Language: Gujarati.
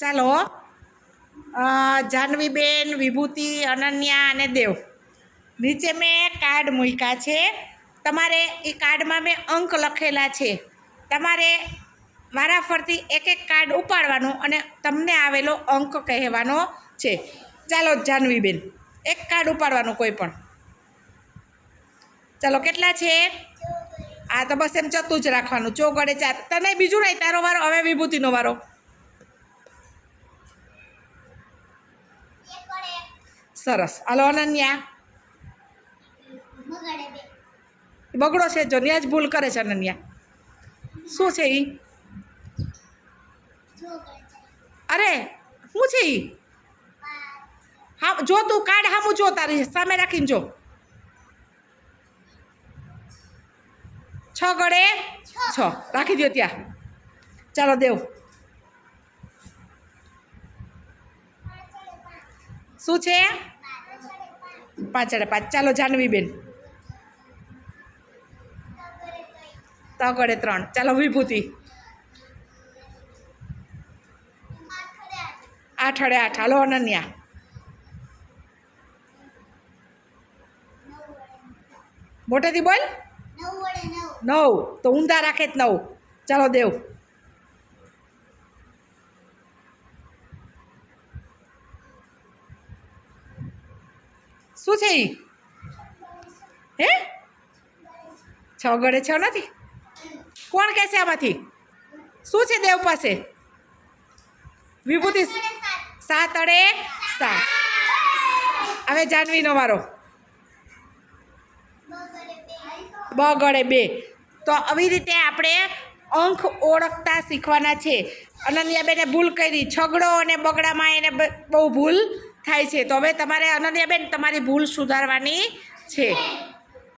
ચાલો જાહ્નવીબેન વિભૂતિ, અનન્યા અને દેવ. નીચે મેં કાર્ડ મૂક્યા છે. તમારે એ કાર્ડમાં મેં અંક લખેલા છે. તમારે વારાફરતી એક એક કાર્ડ ઉપાડવાનું અને તમને આવેલો અંક કહેવાનો છે. ચાલો જાહ્નવીબેન એક કાર્ડ ઉપાડવાનું કોઈ પણ. ચાલો, કેટલા છે? આ તો બસ એમ ચતું જ રાખવાનું. ચોગડે ચાર. તને બીજું નહીં, તારો વારો, હવે વિભૂતિનો વારો. સરસ. હાલો, અનન્યા. બગડો છે જો જ ભૂલ કરે છે અનન્યા. શું છે એ અરે શું છે એ હા, જો તું કાર્ડ હું જો, તારી સામે રાખીને જો. છ ગળે છ. રાખી દો ત્યાં. ચાલો, દેવ. શું છે? પાંચડે પાંચ ચાલો જાનવીબેન તગડે ત્રણ. ચાલો વિભૂતિ. આઠ અડે આઠ. હાલો અનન્યા. મોટેથી બોલ. નવ. તો ઊંધા રાખે જ નવ. ચાલો દેવ. શું છે એ હે? છ ગળે છ નથી? કોણ કહે છે આમાંથી? શું છે દેવ પાસે? વિભૂતિ સાત અડે સાત. હવે જાનવીનો વારો. બ ગળે બે. તો આવી રીતે આપણે અંક ઓળખતા શીખવાના છે. અનન્યાબેને ભૂલ કરી. છગડો અને બગડામાં એને બહુ ભૂલ થાય છે. તો હવે તમારે અનન્યાબેન તમારી ભૂલ સુધારવાની છે.